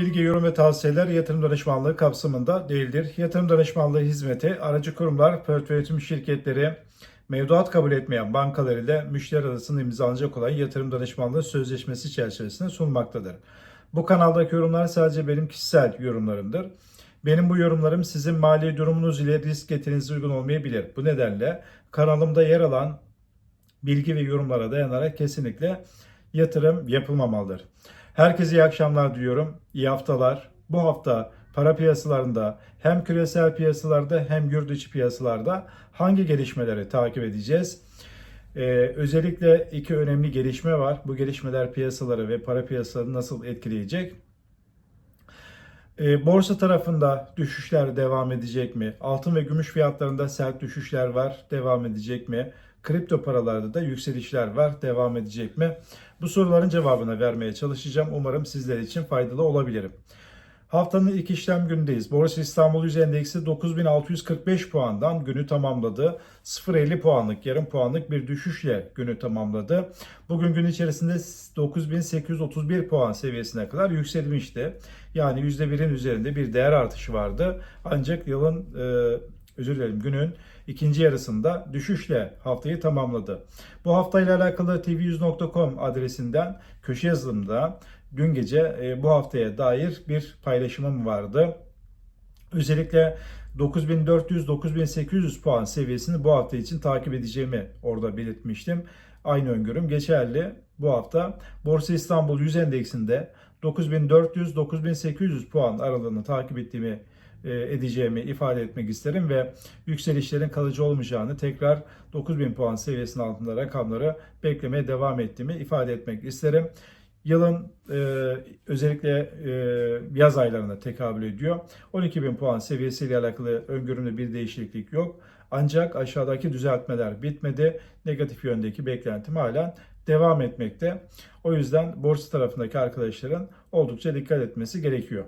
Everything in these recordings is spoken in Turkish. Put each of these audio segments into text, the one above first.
bilgi, yorum ve tavsiyeler yatırım danışmanlığı kapsamında değildir. Yatırım danışmanlığı hizmeti aracı kurumlar, portföy yönetim şirketleri, mevduat kabul etmeyen bankalar ile müşteri arasında imzalanacak olan yatırım danışmanlığı sözleşmesi çerçevesinde sunulmaktadır. Bu kanaldaki yorumlar sadece benim kişisel yorumlarımdır. Benim bu yorumlarım sizin mali durumunuz ile risk getirinize uygun olmayabilir. Bu nedenle kanalımda yer alan bilgi ve yorumlara dayanarak kesinlikle yatırım yapılmamalıdır. Herkese iyi akşamlar diliyorum. İyi haftalar. Bu hafta para piyasalarında hem küresel piyasalarda hem yurt içi piyasalarda hangi gelişmeleri takip edeceğiz? Ee, özellikle iki önemli gelişme var. Bu gelişmeler piyasaları ve para piyasalarını nasıl etkileyecek? Ee, borsa tarafında düşüşler devam edecek mi? Altın ve gümüş fiyatlarında sert düşüşler var. Devam edecek mi? Kripto paralarda da yükselişler var. Devam edecek mi? Bu soruların cevabını vermeye çalışacağım. Umarım sizler için faydalı olabilirim. Haftanın ilk işlem günündeyiz. Borsa İstanbul Yüz Endeksi 9645 puandan günü tamamladı. 0.50 puanlık, yarım puanlık bir düşüşle günü tamamladı. Bugün gün içerisinde 9831 puan seviyesine kadar yükselmişti. Yani %1'in üzerinde bir değer artışı vardı. Ancak yılın e, özür dilerim günün ikinci yarısında düşüşle haftayı tamamladı. Bu haftayla alakalı tv100.com adresinden köşe yazılımda dün gece e, bu haftaya dair bir paylaşımım vardı. Özellikle 9400-9800 puan seviyesini bu hafta için takip edeceğimi orada belirtmiştim. Aynı öngörüm geçerli. Bu hafta Borsa İstanbul 100 endeksinde 9400-9800 puan aralığını takip ettiğimi edeceğimi ifade etmek isterim ve yükselişlerin kalıcı olmayacağını tekrar 9000 puan seviyesinin altında rakamları beklemeye devam ettiğimi ifade etmek isterim. Yılın e, özellikle e, yaz aylarına tekabül ediyor. 12.000 puan seviyesiyle alakalı öngörümde bir değişiklik yok. Ancak aşağıdaki düzeltmeler bitmedi. Negatif yöndeki beklentim halen devam etmekte. O yüzden borsa tarafındaki arkadaşların oldukça dikkat etmesi gerekiyor.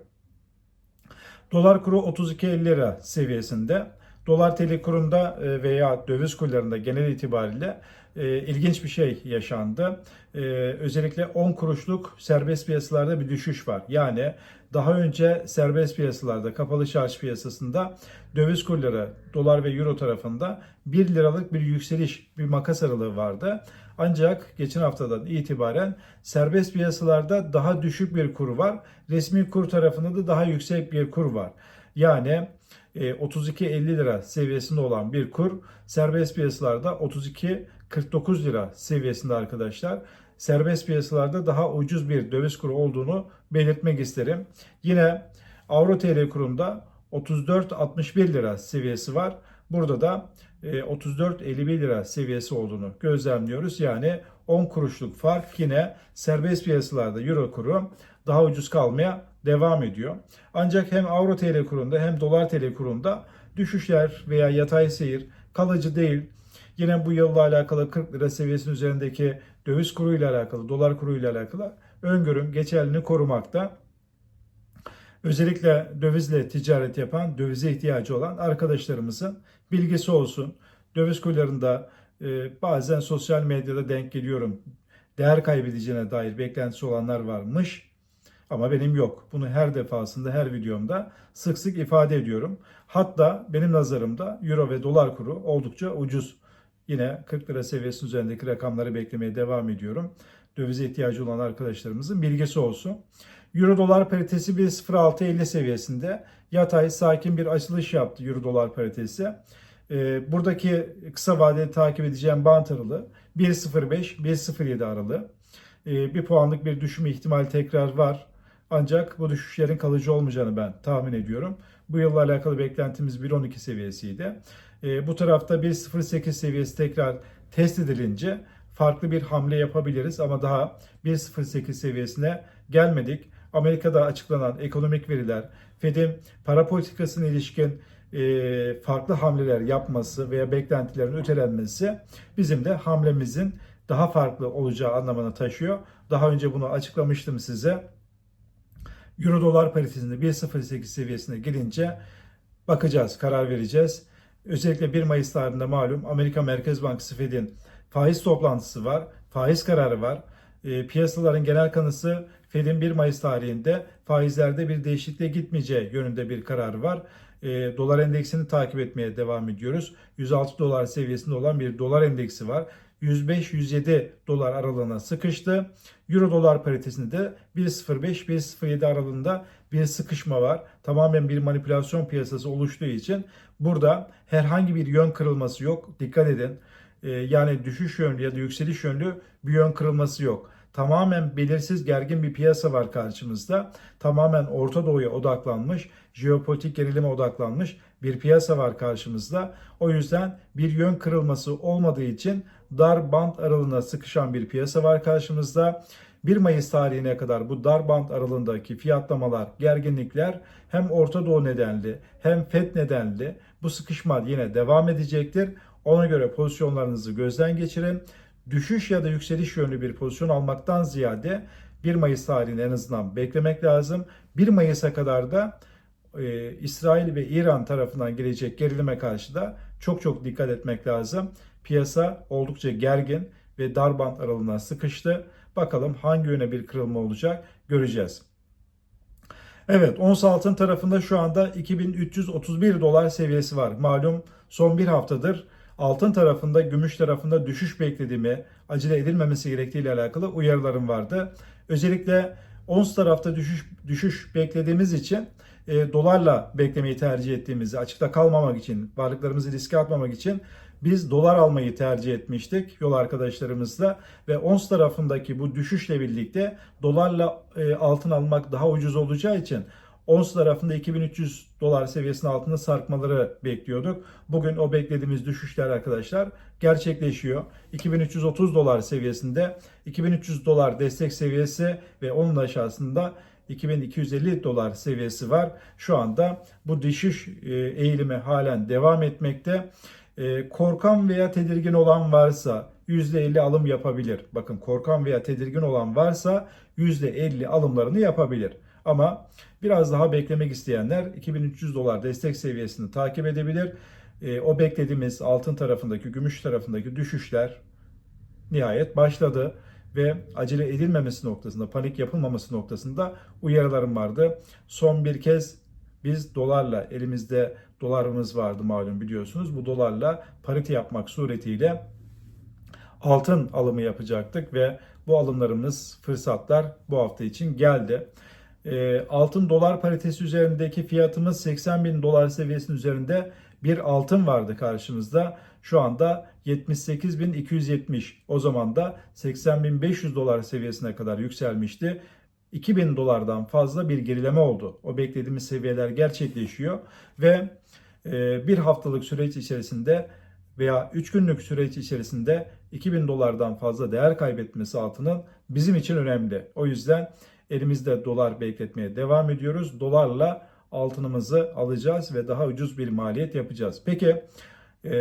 Dolar kuru 32.50 lira seviyesinde. Dolar TL kurunda e, veya döviz kurlarında genel itibariyle e, ilginç bir şey yaşandı. E, özellikle 10 kuruşluk serbest piyasalarda bir düşüş var. Yani daha önce serbest piyasalarda, kapalı çarşı piyasasında döviz kurları dolar ve euro tarafında 1 liralık bir yükseliş, bir makas aralığı vardı. Ancak geçen haftadan itibaren serbest piyasalarda daha düşük bir kur var. Resmi kur tarafında da daha yüksek bir kur var. Yani 32.50 lira seviyesinde olan bir kur serbest piyasalarda 32.49 lira seviyesinde arkadaşlar. Serbest piyasalarda daha ucuz bir döviz kuru olduğunu belirtmek isterim. Yine Avro TL kurunda 34.61 lira seviyesi var. Burada da 34.51 lira seviyesi olduğunu gözlemliyoruz. Yani 10 kuruşluk fark yine serbest piyasalarda euro kuru daha ucuz kalmaya devam ediyor. Ancak hem Avro TL kurunda hem Dolar TL kurunda düşüşler veya yatay seyir kalıcı değil. Yine bu yılla alakalı 40 lira seviyesinin üzerindeki döviz kuruyla alakalı, dolar kuruyla alakalı öngörüm geçerliliğini korumakta. Özellikle dövizle ticaret yapan, dövize ihtiyacı olan arkadaşlarımızın bilgisi olsun. Döviz kurlarında e, bazen sosyal medyada denk geliyorum. Değer kaybedeceğine dair beklentisi olanlar varmış. Ama benim yok. Bunu her defasında, her videomda sık sık ifade ediyorum. Hatta benim nazarımda euro ve dolar kuru oldukça ucuz. Yine 40 lira seviyesinin üzerindeki rakamları beklemeye devam ediyorum. Dövize ihtiyacı olan arkadaşlarımızın bilgisi olsun. Euro dolar paritesi 1.0650 seviyesinde yatay sakin bir açılış yaptı Euro dolar paritesi. Ee, buradaki kısa vadeli takip edeceğim bant aralığı 1.05-1.07 aralığı. Ee, bir puanlık bir düşme ihtimali tekrar var. Ancak bu düşüşlerin kalıcı olmayacağını ben tahmin ediyorum. Bu yılla alakalı beklentimiz 1.12 seviyesiydi. E, bu tarafta 1.08 seviyesi tekrar test edilince farklı bir hamle yapabiliriz ama daha 1.08 seviyesine gelmedik. Amerika'da açıklanan ekonomik veriler, Fed'in para politikasına ilişkin e, farklı hamleler yapması veya beklentilerin ötelenmesi bizim de hamlemizin daha farklı olacağı anlamına taşıyor. Daha önce bunu açıklamıştım size. Euro dolar paritesinde 1.08 seviyesine gelince bakacağız, karar vereceğiz. Özellikle 1 Mayıs tarihinde malum Amerika Merkez Bankası Fed'in faiz toplantısı var, faiz kararı var. e, piyasaların genel kanısı Fed'in 1 Mayıs tarihinde faizlerde bir değişikliğe gitmeyeceği yönünde bir kararı var. E, dolar endeksini takip etmeye devam ediyoruz. 106 dolar seviyesinde olan bir dolar endeksi var. 105-107 dolar aralığına sıkıştı. Euro dolar paritesinde de 1.05-1.07 aralığında bir sıkışma var. Tamamen bir manipülasyon piyasası oluştuğu için burada herhangi bir yön kırılması yok. Dikkat edin. Ee, yani düşüş yönlü ya da yükseliş yönlü bir yön kırılması yok. Tamamen belirsiz gergin bir piyasa var karşımızda. Tamamen Orta Doğu'ya odaklanmış, jeopolitik gerilime odaklanmış bir piyasa var karşımızda. O yüzden bir yön kırılması olmadığı için dar band aralığına sıkışan bir piyasa var karşımızda. 1 Mayıs tarihine kadar bu dar band aralığındaki fiyatlamalar, gerginlikler hem Orta Doğu nedenli hem FED nedenli bu sıkışma yine devam edecektir. Ona göre pozisyonlarınızı gözden geçirin. Düşüş ya da yükseliş yönlü bir pozisyon almaktan ziyade 1 Mayıs tarihini en azından beklemek lazım. 1 Mayıs'a kadar da e, İsrail ve İran tarafından gelecek gerilime karşı da çok çok dikkat etmek lazım. Piyasa oldukça gergin ve dar band aralığına sıkıştı. Bakalım hangi yöne bir kırılma olacak göreceğiz. Evet ons altın tarafında şu anda 2331 dolar seviyesi var. Malum son bir haftadır altın tarafında gümüş tarafında düşüş beklediğimi acele edilmemesi gerektiği ile alakalı uyarılarım vardı. Özellikle ons tarafta düşüş, düşüş beklediğimiz için e, dolarla beklemeyi tercih ettiğimizi açıkta kalmamak için varlıklarımızı riske atmamak için biz dolar almayı tercih etmiştik yol arkadaşlarımızla ve ons tarafındaki bu düşüşle birlikte dolarla e, altın almak daha ucuz olacağı için ons tarafında 2300 dolar seviyesinin altında sarkmaları bekliyorduk. Bugün o beklediğimiz düşüşler arkadaşlar gerçekleşiyor. 2330 dolar seviyesinde 2300 dolar destek seviyesi ve onun aşağısında 2250 dolar seviyesi var. Şu anda bu düşüş e, eğilimi halen devam etmekte. E, korkan veya tedirgin olan varsa %50 alım yapabilir. Bakın korkan veya tedirgin olan varsa %50 alımlarını yapabilir. Ama biraz daha beklemek isteyenler 2300 dolar destek seviyesini takip edebilir. E, o beklediğimiz altın tarafındaki, gümüş tarafındaki düşüşler nihayet başladı ve acele edilmemesi noktasında, panik yapılmaması noktasında uyarılarım vardı. Son bir kez biz dolarla elimizde dolarımız vardı malum biliyorsunuz. Bu dolarla parite yapmak suretiyle altın alımı yapacaktık ve bu alımlarımız fırsatlar bu hafta için geldi. E, altın dolar paritesi üzerindeki fiyatımız 80 bin dolar seviyesinin üzerinde bir altın vardı karşımızda. Şu anda 78.270 o zaman da 80.500 dolar seviyesine kadar yükselmişti. 2000 dolardan fazla bir gerileme oldu. O beklediğimiz seviyeler gerçekleşiyor ve e, bir haftalık süreç içerisinde veya 3 günlük süreç içerisinde 2000 dolardan fazla değer kaybetmesi altının bizim için önemli. O yüzden elimizde dolar bekletmeye devam ediyoruz. Dolarla altınımızı alacağız ve daha ucuz bir maliyet yapacağız. Peki e,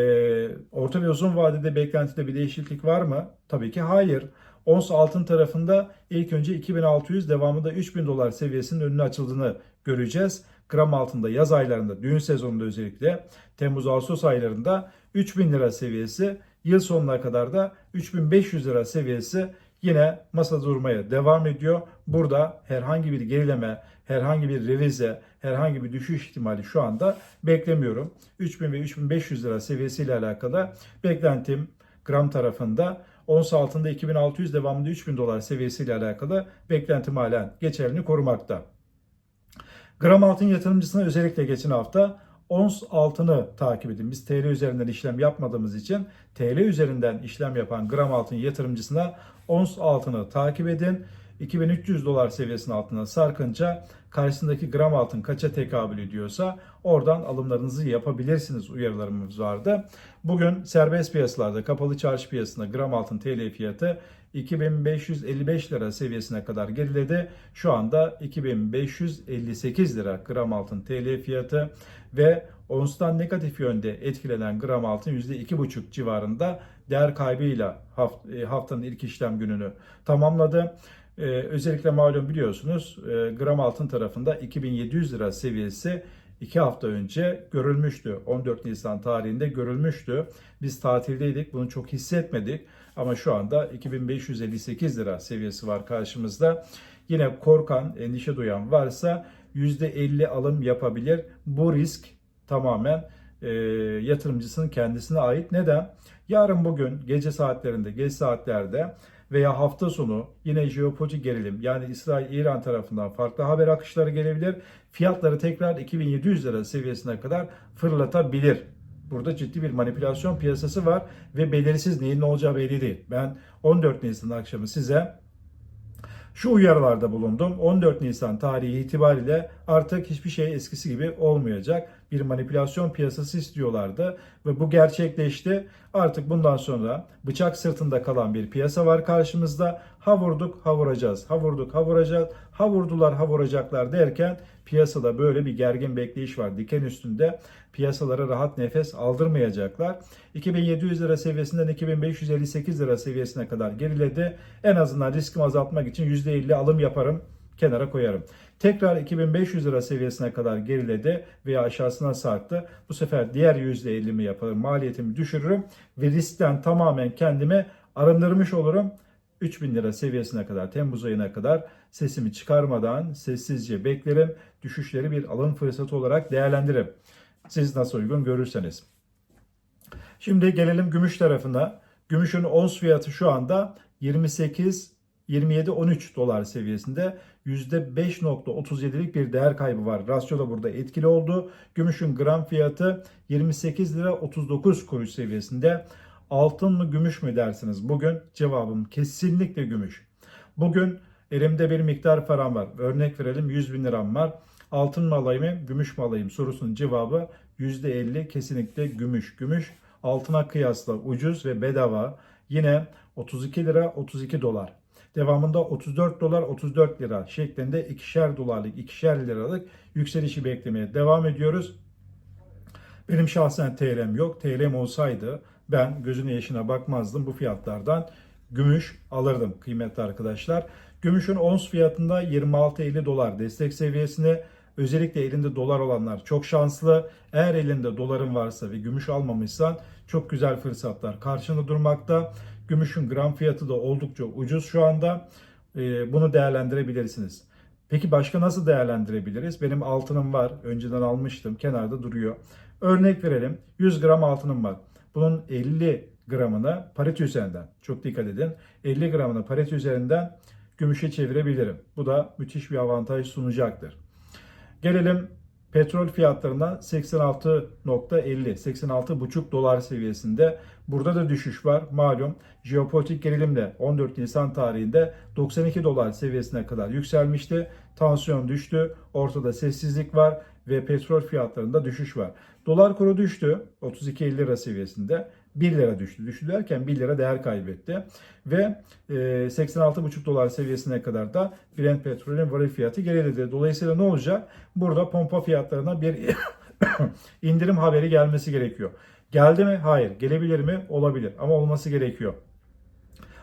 orta ve uzun vadede beklentide bir değişiklik var mı? Tabii ki hayır. Ons altın tarafında ilk önce 2600 devamında 3000 dolar seviyesinin önüne açıldığını göreceğiz. Gram altında yaz aylarında düğün sezonunda özellikle Temmuz-Ağustos aylarında 3000 lira seviyesi yıl sonuna kadar da 3500 lira seviyesi yine masada durmaya devam ediyor. Burada herhangi bir gerileme, herhangi bir revize, herhangi bir düşüş ihtimali şu anda beklemiyorum. 3000 ve 3500 lira seviyesiyle alakalı beklentim gram tarafında ons altında 2600 devamında 3000 dolar seviyesiyle alakalı beklentim halen geçerli korumakta. Gram altın yatırımcısına özellikle geçen hafta ons altını takip edin. Biz TL üzerinden işlem yapmadığımız için TL üzerinden işlem yapan gram altın yatırımcısına ons altını takip edin. 2300 dolar seviyesinin altına sarkınca karşısındaki gram altın kaça tekabül ediyorsa oradan alımlarınızı yapabilirsiniz uyarılarımız vardı. Bugün serbest piyasalarda kapalı çarşı piyasasında gram altın TL fiyatı 2555 lira seviyesine kadar geriledi. Şu anda 2558 lira gram altın TL fiyatı ve onstan negatif yönde etkilenen gram altın %2,5 civarında değer kaybıyla e, haftanın ilk işlem gününü tamamladı. Ee, özellikle malum biliyorsunuz e, gram altın tarafında 2700 lira seviyesi iki hafta önce görülmüştü. 14 Nisan tarihinde görülmüştü. Biz tatildeydik. Bunu çok hissetmedik. Ama şu anda 2558 lira seviyesi var karşımızda. Yine korkan, endişe duyan varsa %50 alım yapabilir. Bu risk tamamen e, yatırımcısının kendisine ait. Neden? Yarın bugün gece saatlerinde, geç saatlerde veya hafta sonu yine jeopolitik gerilim yani İsrail-İran tarafından farklı haber akışları gelebilir. Fiyatları tekrar 2700 lira seviyesine kadar fırlatabilir. Burada ciddi bir manipülasyon piyasası var ve belirsiz neyin ne olacağı belli değil. Ben 14 Nisan akşamı size şu uyarılarda bulundum. 14 Nisan tarihi itibariyle artık hiçbir şey eskisi gibi olmayacak. Bir manipülasyon piyasası istiyorlardı ve bu gerçekleşti. Artık bundan sonra bıçak sırtında kalan bir piyasa var karşımızda. Ha vurduk, ha vuracağız. Ha vurduk, ha vuracağız. Ha vurdular, ha vuracaklar derken piyasada böyle bir gergin bekleyiş var. Diken üstünde piyasalara rahat nefes aldırmayacaklar. 2700 lira seviyesinden 2558 lira seviyesine kadar geriledi. En azından riskimi azaltmak için %50 alım yaparım kenara koyarım. Tekrar 2500 lira seviyesine kadar geriledi veya aşağısına sarktı. Bu sefer diğer %50'mi yaparım, maliyetimi düşürürüm ve riskten tamamen kendimi arındırmış olurum. 3000 lira seviyesine kadar Temmuz ayına kadar sesimi çıkarmadan sessizce beklerim. Düşüşleri bir alım fırsatı olarak değerlendiririm. Siz nasıl uygun görürseniz. Şimdi gelelim gümüş tarafına. Gümüşün ons fiyatı şu anda 28 27-13 dolar seviyesinde %5.37'lik bir değer kaybı var. Rasyo da burada etkili oldu. Gümüşün gram fiyatı 28 lira 39 kuruş seviyesinde. Altın mı gümüş mü dersiniz? Bugün cevabım kesinlikle gümüş. Bugün elimde bir miktar param var. Örnek verelim 100 bin liram var. Altın mı alayım, gümüş mü alayım sorusunun cevabı %50 kesinlikle gümüş. Gümüş altına kıyasla ucuz ve bedava. Yine 32 lira 32 dolar. Devamında 34 dolar 34 lira şeklinde ikişer dolarlık ikişer liralık yükselişi beklemeye devam ediyoruz. Benim şahsen TL'm yok. TL'm olsaydı ben gözüne yaşına bakmazdım bu fiyatlardan. Gümüş alırdım kıymetli arkadaşlar. Gümüşün ons fiyatında 26.50 dolar destek seviyesine özellikle elinde dolar olanlar çok şanslı. Eğer elinde doların varsa ve gümüş almamışsan çok güzel fırsatlar karşında durmakta. Gümüşün gram fiyatı da oldukça ucuz şu anda. Ee, bunu değerlendirebilirsiniz. Peki başka nasıl değerlendirebiliriz? Benim altınım var. Önceden almıştım. Kenarda duruyor. Örnek verelim. 100 gram altınım var. Bunun 50 gramını parite üzerinden, çok dikkat edin, 50 gramını parite üzerinden gümüşe çevirebilirim. Bu da müthiş bir avantaj sunacaktır. Gelelim petrol fiyatlarına 86.50, 86.5 dolar seviyesinde. Burada da düşüş var. Malum jeopolitik gerilimle 14 Nisan tarihinde 92 dolar seviyesine kadar yükselmişti. Tansiyon düştü. Ortada sessizlik var ve petrol fiyatlarında düşüş var. Dolar kuru düştü 32.50 lira seviyesinde. 1 lira düştü. Düştü derken 1 lira değer kaybetti. Ve e, 86,5 dolar seviyesine kadar da Brent petrolün varil fiyatı geriledi. Dolayısıyla ne olacak? Burada pompa fiyatlarına bir indirim haberi gelmesi gerekiyor. Geldi mi? Hayır. Gelebilir mi? Olabilir. Ama olması gerekiyor.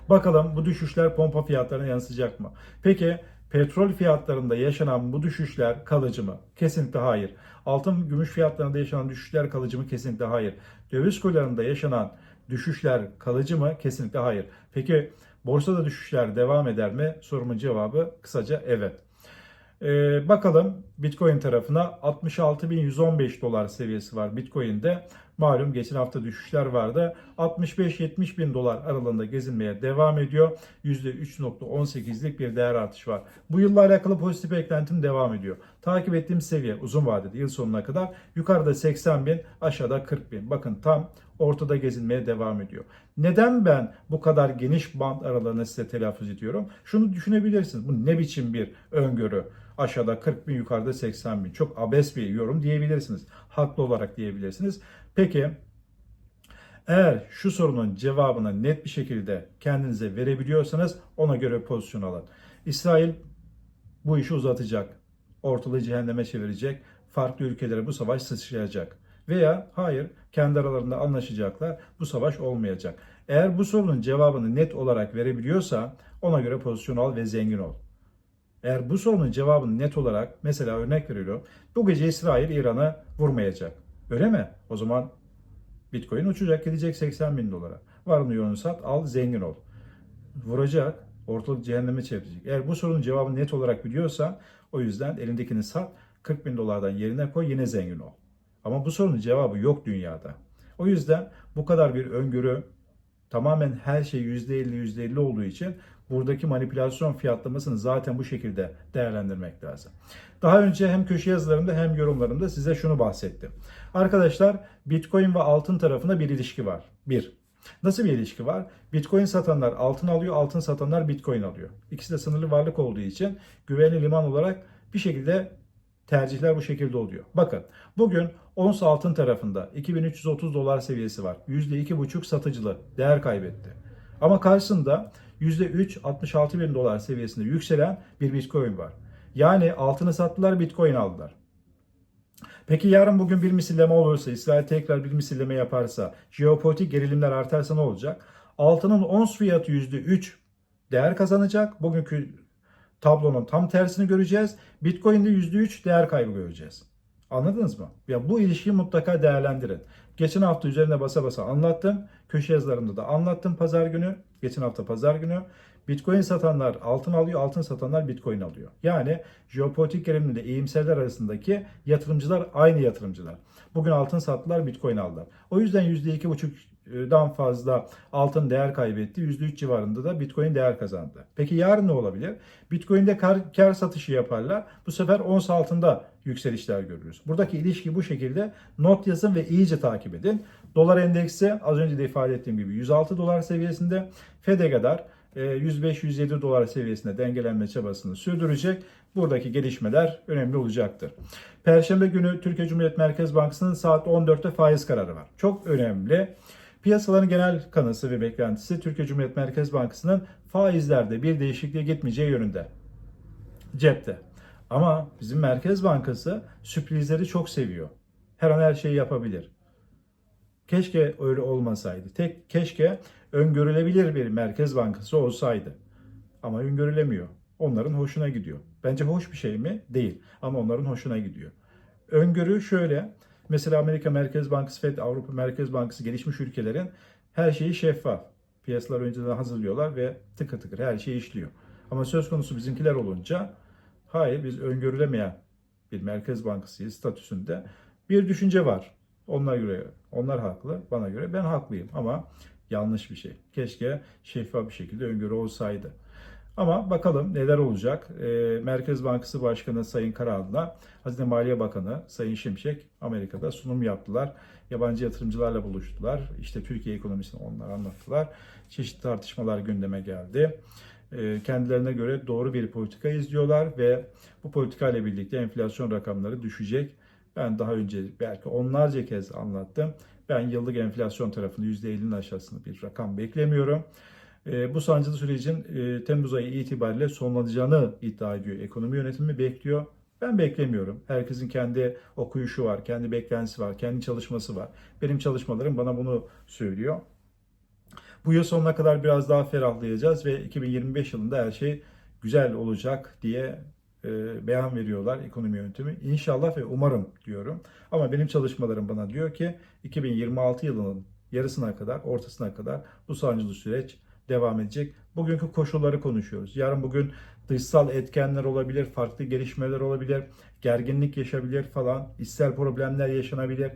Bakalım bu düşüşler pompa fiyatlarına yansıyacak mı? Peki petrol fiyatlarında yaşanan bu düşüşler kalıcı mı? Kesinlikle hayır. Altın gümüş fiyatlarında yaşanan düşüşler kalıcı mı? Kesinlikle hayır. Döviz kurlarında yaşanan düşüşler kalıcı mı? Kesinlikle hayır. Peki borsada düşüşler devam eder mi? Sorumun cevabı kısaca evet. Ee, bakalım Bitcoin tarafına 66.115 dolar seviyesi var Bitcoin'de. Malum geçen hafta düşüşler vardı. 65-70 bin dolar aralığında gezinmeye devam ediyor. %3.18'lik bir değer artışı var. Bu yılla alakalı pozitif beklentim devam ediyor. Takip ettiğim seviye uzun vadede yıl sonuna kadar yukarıda 80 bin aşağıda 40 bin. Bakın tam ortada gezinmeye devam ediyor. Neden ben bu kadar geniş band aralığını size telaffuz ediyorum? Şunu düşünebilirsiniz. Bu ne biçim bir öngörü? Aşağıda 40 bin yukarıda 80 bin. Çok abes bir yorum diyebilirsiniz. Haklı olarak diyebilirsiniz. Peki eğer şu sorunun cevabını net bir şekilde kendinize verebiliyorsanız ona göre pozisyon alın. İsrail bu işi uzatacak. Ortalığı cehenneme çevirecek. Farklı ülkelere bu savaş sıçrayacak. Veya hayır kendi aralarında anlaşacaklar. Bu savaş olmayacak. Eğer bu sorunun cevabını net olarak verebiliyorsa ona göre pozisyon al ve zengin ol. Eğer bu sorunun cevabını net olarak mesela örnek veriyorum. Bu gece İsrail İran'ı vurmayacak. Öyle mi? O zaman Bitcoin uçacak gidecek 80 bin dolara. Varını yoğunu sat al zengin ol. Vuracak ortalık cehenneme çevirecek. Eğer bu sorunun cevabını net olarak biliyorsan o yüzden elindekini sat 40 bin dolardan yerine koy yine zengin ol. Ama bu sorunun cevabı yok dünyada. O yüzden bu kadar bir öngörü tamamen her şey %50 %50 olduğu için buradaki manipülasyon fiyatlamasını zaten bu şekilde değerlendirmek lazım. Daha önce hem köşe yazılarımda hem yorumlarımda size şunu bahsettim. Arkadaşlar Bitcoin ve altın tarafında bir ilişki var. Bir. Nasıl bir ilişki var? Bitcoin satanlar altın alıyor, altın satanlar Bitcoin alıyor. İkisi de sınırlı varlık olduğu için güvenli liman olarak bir şekilde tercihler bu şekilde oluyor. Bakın bugün ons altın tarafında 2330 dolar seviyesi var. %2,5 satıcılı değer kaybetti. Ama karşısında %3 66 bin dolar seviyesinde yükselen bir Bitcoin var. Yani altını sattılar Bitcoin aldılar. Peki yarın bugün bir misilleme olursa, İsrail tekrar bir misilleme yaparsa, jeopolitik gerilimler artarsa ne olacak? Altının ons fiyatı %3 değer kazanacak. Bugünkü tablonun tam tersini göreceğiz. Bitcoin'de %3 değer kaybı göreceğiz. Anladınız mı? Ya bu ilişkiyi mutlaka değerlendirin. Geçen hafta üzerine basa basa anlattım. Köşe yazılarımda da anlattım pazar günü. Geçen hafta pazar günü. Bitcoin satanlar altın alıyor, altın satanlar Bitcoin alıyor. Yani jeopolitik gerilimle iyimserler arasındaki yatırımcılar aynı yatırımcılar. Bugün altın sattılar, Bitcoin aldılar. O yüzden %2,5'dan fazla altın değer kaybetti. %3 civarında da Bitcoin değer kazandı. Peki yarın ne olabilir? Bitcoin'de kar, kar satışı yaparlar. Bu sefer ons altında yükselişler görürüz. Buradaki ilişki bu şekilde not yazın ve iyice takip edin. Dolar endeksi az önce de ifade ettiğim gibi 106 dolar seviyesinde. FED'e kadar 105-107 dolar seviyesinde dengelenme çabasını sürdürecek. Buradaki gelişmeler önemli olacaktır. Perşembe günü Türkiye Cumhuriyet Merkez Bankası'nın saat 14'te faiz kararı var. Çok önemli. Piyasaların genel kanısı ve beklentisi Türkiye Cumhuriyet Merkez Bankası'nın faizlerde bir değişikliğe gitmeyeceği yönünde. Cepte. Ama bizim Merkez Bankası sürprizleri çok seviyor. Her an her şeyi yapabilir. Keşke öyle olmasaydı. Tek keşke öngörülebilir bir merkez bankası olsaydı. Ama öngörülemiyor. Onların hoşuna gidiyor. Bence hoş bir şey mi? Değil. Ama onların hoşuna gidiyor. Öngörü şöyle. Mesela Amerika Merkez Bankası, FED, Avrupa Merkez Bankası gelişmiş ülkelerin her şeyi şeffaf. Piyasalar önceden hazırlıyorlar ve tıkır tıkır her şey işliyor. Ama söz konusu bizimkiler olunca hayır biz öngörülemeyen bir merkez bankasıyız statüsünde bir düşünce var. Onlar göre onlar haklı, bana göre ben haklıyım ama yanlış bir şey. Keşke şeffaf bir şekilde öngörü olsaydı. Ama bakalım neler olacak. Ee, Merkez Bankası Başkanı Sayın Karahan'la Hazine Maliye Bakanı Sayın Şimşek Amerika'da sunum yaptılar. Yabancı yatırımcılarla buluştular. İşte Türkiye ekonomisini onlar anlattılar. Çeşitli tartışmalar gündeme geldi. Ee, kendilerine göre doğru bir politika izliyorlar ve bu politika ile birlikte enflasyon rakamları düşecek. Ben daha önce belki onlarca kez anlattım. Ben yıllık enflasyon tarafında %50'nin aşağısında bir rakam beklemiyorum. E, bu sancılı sürecin e, Temmuz ayı itibariyle sonlanacağını iddia ediyor. Ekonomi yönetimi bekliyor. Ben beklemiyorum. Herkesin kendi okuyuşu var, kendi beklentisi var, kendi çalışması var. Benim çalışmalarım bana bunu söylüyor. Bu yıl sonuna kadar biraz daha ferahlayacağız ve 2025 yılında her şey güzel olacak diye e, beyan veriyorlar ekonomi yönetimi. İnşallah ve umarım diyorum. Ama benim çalışmalarım bana diyor ki 2026 yılının yarısına kadar, ortasına kadar bu sancılı süreç devam edecek. Bugünkü koşulları konuşuyoruz. Yarın bugün dışsal etkenler olabilir, farklı gelişmeler olabilir, gerginlik yaşabilir falan, içsel problemler yaşanabilir.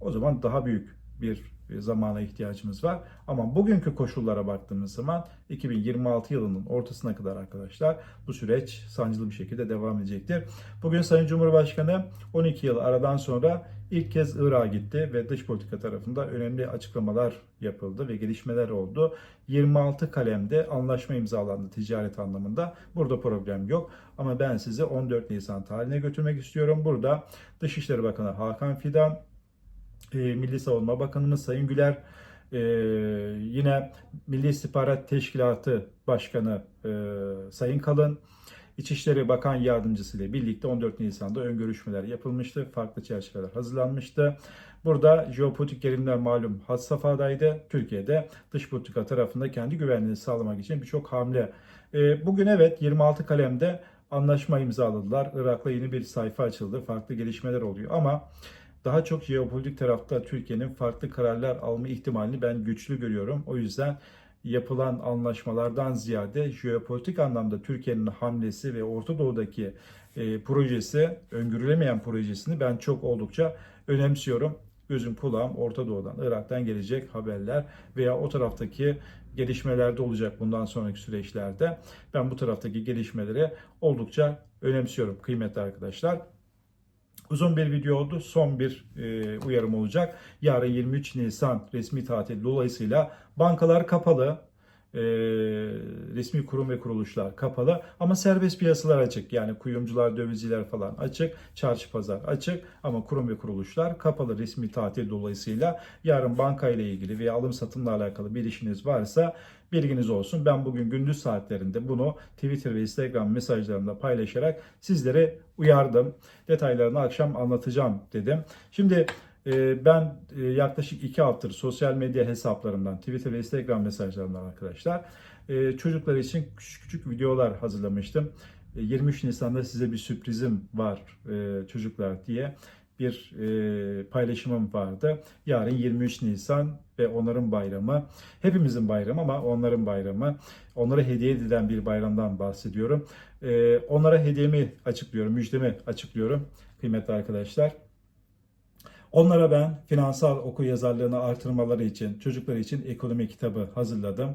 O zaman daha büyük bir zamana ihtiyacımız var. Ama bugünkü koşullara baktığımız zaman 2026 yılının ortasına kadar arkadaşlar bu süreç sancılı bir şekilde devam edecektir. Bugün Sayın Cumhurbaşkanı 12 yıl aradan sonra ilk kez Irak'a gitti ve dış politika tarafında önemli açıklamalar yapıldı ve gelişmeler oldu. 26 kalemde anlaşma imzalandı ticaret anlamında. Burada problem yok. Ama ben sizi 14 Nisan tarihine götürmek istiyorum. Burada Dışişleri Bakanı Hakan Fidan, e, Milli Savunma Bakanımız Sayın Güler, e, yine Milli İstihbarat Teşkilatı Başkanı e, Sayın Kalın, İçişleri Bakan Yardımcısı ile birlikte 14 Nisan'da ön görüşmeler yapılmıştı. Farklı çerçeveler hazırlanmıştı. Burada jeopolitik gerilimler malum had safhadaydı. Türkiye'de dış politika tarafında kendi güvenliğini sağlamak için birçok hamle. Bugün evet 26 kalemde Anlaşma imzaladılar. Irak'la yeni bir sayfa açıldı. Farklı gelişmeler oluyor ama daha çok jeopolitik tarafta Türkiye'nin farklı kararlar alma ihtimalini ben güçlü görüyorum. O yüzden yapılan anlaşmalardan ziyade jeopolitik anlamda Türkiye'nin hamlesi ve Orta Doğu'daki e, projesi, öngörülemeyen projesini ben çok oldukça önemsiyorum. Gözüm kulağım Orta Doğu'dan, Irak'tan gelecek haberler veya o taraftaki gelişmelerde olacak bundan sonraki süreçlerde. Ben bu taraftaki gelişmeleri oldukça önemsiyorum kıymetli arkadaşlar. Uzun bir video oldu. Son bir e, uyarım olacak. Yarın 23 Nisan resmi tatil dolayısıyla bankalar kapalı. E, resmi kurum ve kuruluşlar kapalı ama serbest piyasalar açık. Yani kuyumcular, dövizciler falan açık. Çarşı pazar açık ama kurum ve kuruluşlar kapalı resmi tatil dolayısıyla. Yarın banka ile ilgili veya alım satımla alakalı bir işiniz varsa bilginiz olsun. Ben bugün gündüz saatlerinde bunu Twitter ve Instagram mesajlarımda paylaşarak sizlere uyardım. Detaylarını akşam anlatacağım dedim. Şimdi ben e, yaklaşık iki haftadır sosyal medya hesaplarımdan, Twitter ve Instagram mesajlarımdan arkadaşlar e, çocuklar için küçük küçük videolar hazırlamıştım. E, 23 Nisan'da size bir sürprizim var e, çocuklar diye bir e, paylaşımım vardı. Yarın 23 Nisan ve onların bayramı. Hepimizin bayramı ama onların bayramı. Onlara hediye edilen bir bayramdan bahsediyorum. E, onlara hediyemi açıklıyorum, müjdemi açıklıyorum kıymetli arkadaşlar. Onlara ben finansal okur yazarlığını artırmaları için, çocuklar için ekonomi kitabı hazırladım.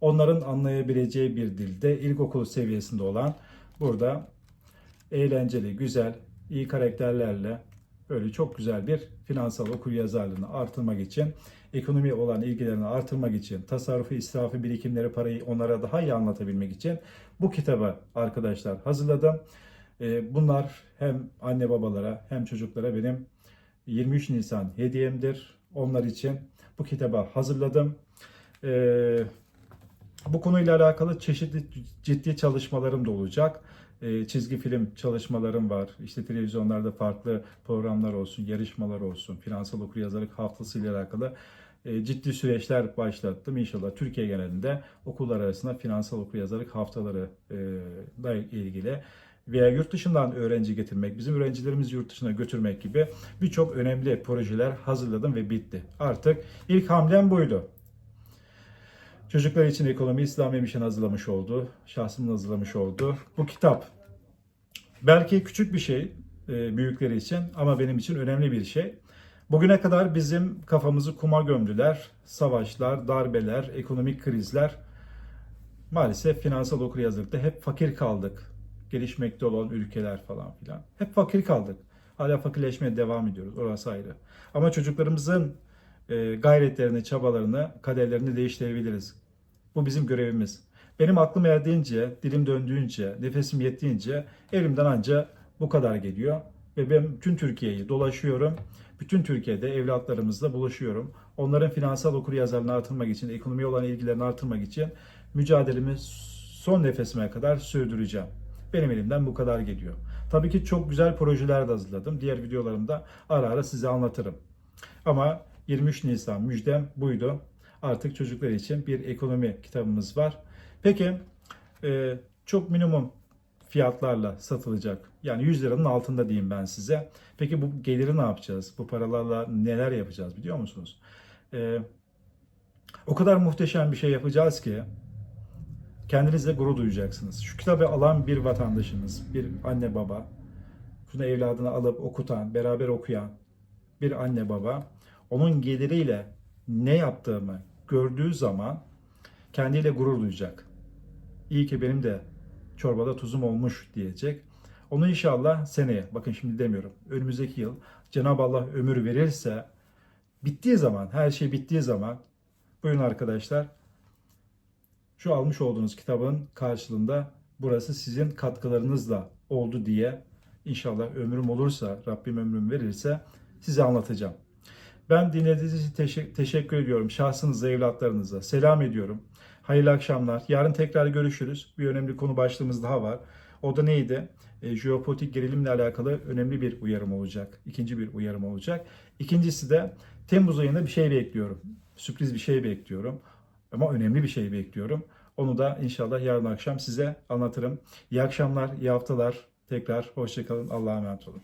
Onların anlayabileceği bir dilde ilkokul seviyesinde olan burada eğlenceli, güzel, iyi karakterlerle böyle çok güzel bir finansal okur yazarlığını artırmak için, ekonomiye olan ilgilerini artırmak için, tasarrufu, israfı, birikimleri, parayı onlara daha iyi anlatabilmek için bu kitabı arkadaşlar hazırladım. Ee, Bunlar hem anne babalara hem çocuklara benim 23 Nisan hediyemdir. Onlar için bu kitabı hazırladım. Ee, bu konuyla alakalı çeşitli ciddi çalışmalarım da olacak. Ee, çizgi film çalışmalarım var. İşte televizyonlarda farklı programlar olsun, yarışmalar olsun, finansal okuryazarlık haftası ile alakalı e, ciddi süreçler başlattım. İnşallah Türkiye genelinde okullar arasında finansal okuryazarlık haftaları e, da ilgili veya yurt dışından öğrenci getirmek, bizim öğrencilerimizi yurt dışına götürmek gibi birçok önemli projeler hazırladım ve bitti. Artık ilk hamlem buydu. Çocuklar için ekonomi İslami Mission hazırlamış oldu. Şahsımın hazırlamış oldu. Bu kitap belki küçük bir şey e, büyükleri için ama benim için önemli bir şey. Bugüne kadar bizim kafamızı kuma gömdüler. Savaşlar, darbeler, ekonomik krizler. Maalesef finansal okuryazarlıkta hep fakir kaldık. Gelişmekte olan ülkeler falan filan. Hep fakir kaldık. Hala fakirleşmeye devam ediyoruz. Orası ayrı. Ama çocuklarımızın e, gayretlerini, çabalarını, kaderlerini değiştirebiliriz. Bu bizim görevimiz. Benim aklım erdiğince, dilim döndüğünce, nefesim yettiğince elimden anca bu kadar geliyor. Ve ben bütün Türkiye'yi dolaşıyorum. Bütün Türkiye'de evlatlarımızla buluşuyorum. Onların finansal okuryazarlığını artırmak için, ekonomiye olan ilgilerini artırmak için mücadelemi son nefesime kadar sürdüreceğim. Benim elimden bu kadar geliyor. Tabii ki çok güzel projeler de hazırladım. Diğer videolarımda ara ara size anlatırım. Ama 23 Nisan müjdem buydu. Artık çocuklar için bir ekonomi kitabımız var. Peki e, çok minimum fiyatlarla satılacak. Yani 100 liranın altında diyeyim ben size. Peki bu geliri ne yapacağız? Bu paralarla neler yapacağız biliyor musunuz? E, o kadar muhteşem bir şey yapacağız ki kendinizle gurur duyacaksınız. Şu kitabı alan bir vatandaşınız, bir anne baba, şunu evladını alıp okutan, beraber okuyan bir anne baba, onun geliriyle ne yaptığımı gördüğü zaman kendiyle gurur duyacak. İyi ki benim de çorbada tuzum olmuş diyecek. Onu inşallah seneye, bakın şimdi demiyorum, önümüzdeki yıl Cenab-ı Allah ömür verirse, bittiği zaman, her şey bittiği zaman, buyurun arkadaşlar, şu almış olduğunuz kitabın karşılığında burası sizin katkılarınızla oldu diye inşallah ömrüm olursa, Rabbim ömrüm verirse size anlatacağım. Ben dinlediğiniz için teşekkür, ediyorum. Şahsınıza, evlatlarınıza. Selam ediyorum. Hayırlı akşamlar. Yarın tekrar görüşürüz. Bir önemli konu başlığımız daha var. O da neydi? E, jeopolitik gerilimle alakalı önemli bir uyarım olacak. İkinci bir uyarım olacak. İkincisi de Temmuz ayında bir şey bekliyorum. Sürpriz bir şey bekliyorum. Ama önemli bir şey bekliyorum. Onu da inşallah yarın akşam size anlatırım. İyi akşamlar, iyi haftalar. Tekrar hoşçakalın. Allah'a emanet olun.